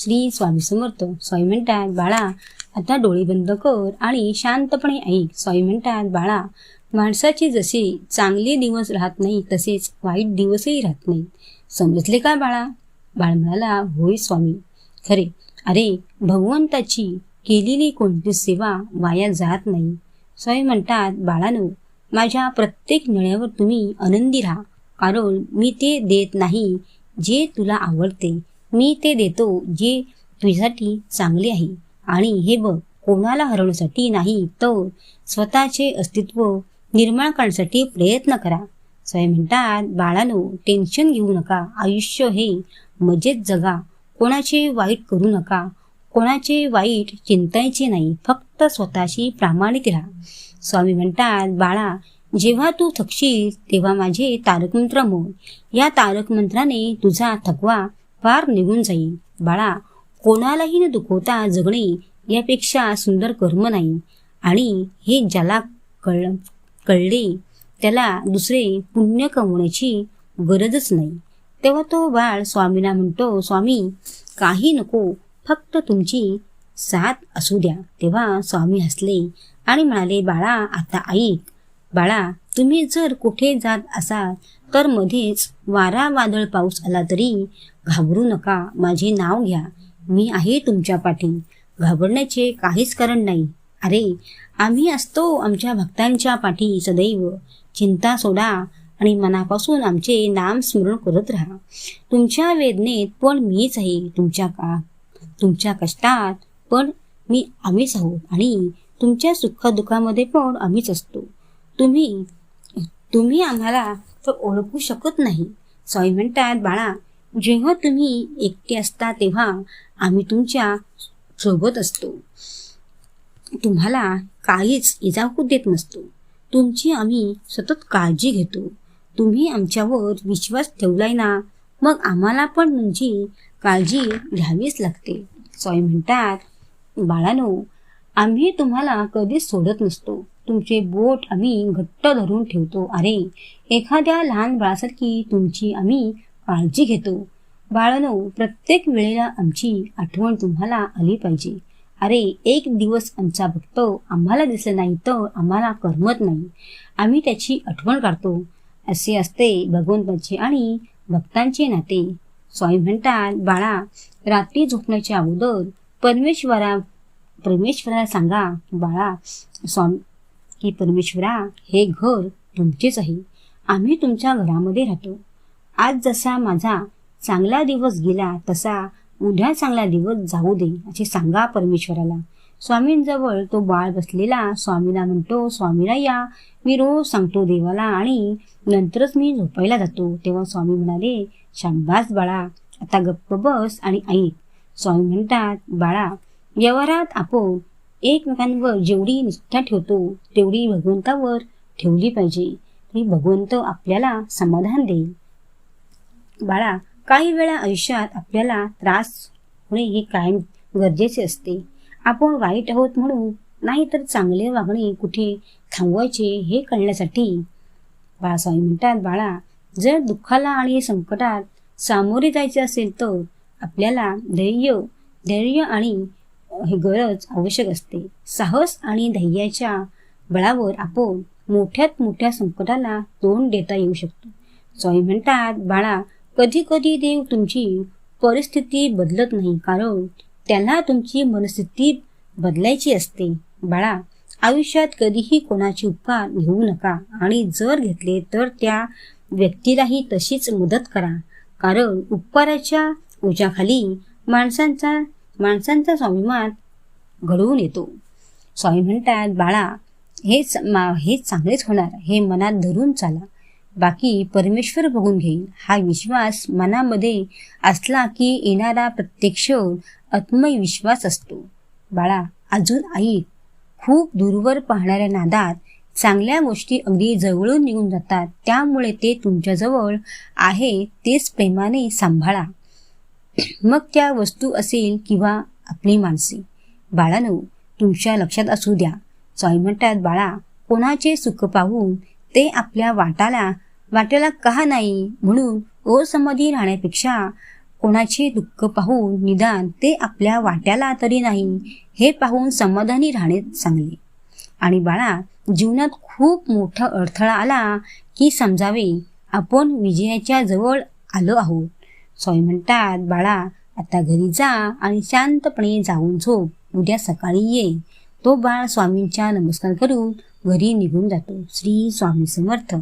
श्री स्वामी समर्थ स्वामी म्हणतात बाळा आता डोळे बंद कर आणि शांतपणे ऐक. स्वामी म्हणतात बाळा माणसाचे जसे चांगले दिवस राहत नाही तसेच वाईट दिवसही राहत नाही समजले का बाळा? बाळ म्हणाला होय स्वामी. खरे. अरे भगवंताची केलेली कोणती सेवा वाया जात नाही. स्वामी म्हणतात बाळानो माझ्या प्रत्येक निळ्यावर तुम्ही आनंदी राहा. कारण मी ते देत नाही जे तुला आवडते. मी ते देतो जे तुझ्यासाठी चांगले आहे. आणि हे बघ कोणाला हरवण्यासाठी नाही तर स्वतःचे अस्तित्व निर्माण करण्यासाठी प्रयत्न करा. स्वामी म्हणतात बाळानो टेन्शन घेऊ नका. आयुष्य हे मजेत जगा. कोणाचे वाईट करू नका. कोणाचे वाईट चिंतायचे नाही. फक्त स्वतःशी प्रामाणिक राहा. स्वामी म्हणतात बाळा जेव्हा तू थकशील तेव्हा माझे तारक मंत्र या तारक मंत्राने तुझा थकवा पार निघून जाईल बाळा कोणालाही न दुखवता जगणे यापेक्षा सुंदर कर्म नाही. आणि हे ज्याला कळ कळले त्याला दुसरे पुण्य कमवण्याची गरजच नाही. तेव्हा तो बाळ स्वामींना म्हणतो स्वामी काही नको फक्त तुमची साथ असू द्या. तेव्हा स्वामी हसले आणि म्हणाले बाळा आता ऐक. बाळा तुम्ही जर कुठे जात असाल तर मध्येच वारा वादळ पाऊस आला तरी घाबरू नका माझे नाव घ्या. मी आहे तुमच्या पाठी. घाबरण्याचे काहीच कारण नाही. अरे आम्ही असतो आमच्या भक्तांच्या पाठी सदैव. चिंता सोडा आणि मनापासून आमचे नाम स्मरण करत राहा. तुमच्या वेदनेत पण मीच आहे तुमच्या का तुमच्या कष्टात पण मी आम्हीच आहोत आणि तुमच्या सुखदुःखामध्ये पण आम्हीच असतो. तुम्ही तुम्ही आम्हाला तर ओळखू शकत नाही. स्वामी म्हणतात बाळा जेव्हा तुम्ही एकटे असता तेव्हा आम्ही तुमच्यासोबत असतो. तुम्हाला काहीच इजा होऊ देत नसतो. तुमची आम्ही सतत काळजी घेतो. तुम्ही आमच्यावर विश्वास ठेवलाय ना मग आम्हाला पण तुमची काळजी घ्यावीच लागते. स्वामी म्हणतात बाळानो आम्ही तुम्हाला कधीच सोडत नसतो. तुमचे बोट आम्ही घट्ट धरून ठेवतो. अरे एखाद्या लहान बाळासारखी तुमची आम्ही काळजी घेतो. बाळानो प्रत्येक वेळेला आमची आठवण तुम्हाला आली पाहिजे. अरे एक दिवस आमचा भक्त आम्हाला दिसला नाही तर आम्हाला करमत नाही. आम्ही त्याची आठवण काढतो. असे असते भगवंताचे आणि भक्तांचे नाते. स्वामी म्हणतात बाळा रात्री झोपण्याच्या अगोदर परमेश्वरा परमेश्वराला सांगा बाळा स्वामी की परमेश्वरा हे घर तुमचेच आहे. आम्ही तुमच्या घरामध्ये राहतो. आज जसा माझा चांगला दिवस गेला तसा उद्या चांगला दिवस जाऊ दे असे सांगा परमेश्वराला. स्वामींजवळ तो बाळ बसलेला स्वामीला म्हणतो स्वामीला या. मी रोज सांगतो देवाला आणि नंतरच मी झोपायला जातो. तेव्हा स्वामी म्हणाले शांबास बाळा आता गप्प बस आणि ऐक. स्वामी म्हणतात बाळा व्यवहारात आपण एकमेकांवर जेवढी निष्ठा ठेवतो तेवढी भगवंतावर ठेवली पाहिजे. तरी भगवंत आपल्याला समाधान देईल बाळा काही वेळा आयुष्यात आपल्याला त्रास होणे हे कायम गरजेचे असते. आपण वाईट आहोत म्हणून नाही तर चांगले वागणे कुठे थांबवायचे हे कळण्यासाठी. बाळासाहेब म्हणतात बाळा जर दुःखाला आणि संकटात सामोरे जायचे असेल तर आपल्याला धैर्य धैर्य आणि हे गरज आवश्यक असते. साहस आणि धैर्याच्या बळावर आपण मोठ्यात मोठ्या संकटाला तोंड देता येऊ शकतो. स्वामी म्हणतात बाळा कधी कधी देव तुमची परिस्थिती बदलत नाही कारण त्याला तुमची मनस्थिती बदलायची असते. बाळा आयुष्यात कधीही कोणाचे उपकार घेऊ नका आणि जर घेतले तर त्या व्यक्तीलाही तशीच मदत करा. कारण उपकाराच्या ओझ्याखाली माणसांचा माणसांचा स्वाभिमान घडवून येतो. स्वामी म्हणतात बाळा हेच मा हेच चांगलेच होणार. हे मनात धरून चाला. बाकी परमेश्वर बघून घेईल. हा विश्वास मनामध्ये असला की येणारा प्रत्यक्ष आत्मविश्वास असतो. बाळा अजून आई खूप दूरवर पाहणाऱ्या नादात चांगल्या गोष्टी अगदी जवळून निघून जातात. त्यामुळे ते तुमच्याजवळ आहे तेच प्रेमाने सांभाळा. मग त्या वस्तू असेल किंवा आपली माणसे. बाळानो तुमच्या लक्षात असू द्या. स्वामी म्हणतात बाळा कोणाचे सुख पाहून ते आपल्या वाटाला वाट्याला का नाही म्हणून असमाधी राहण्यापेक्षा कोणाचे दुःख पाहून निदान ते आपल्या वाट्याला तरी नाही हे पाहून समाधानी राहणे चांगले. आणि बाळा जीवनात खूप मोठा अडथळा आला की समजावे आपण विजयाच्या जवळ आलो आहोत. स्वामी म्हणतात बाळा आता घरी जा आणि शांतपणे जाऊन झोप. उद्या सकाळी ये. तो बाळ स्वामींच्या नमस्कार करून घरी निघून जातो. श्री स्वामी समर्थ.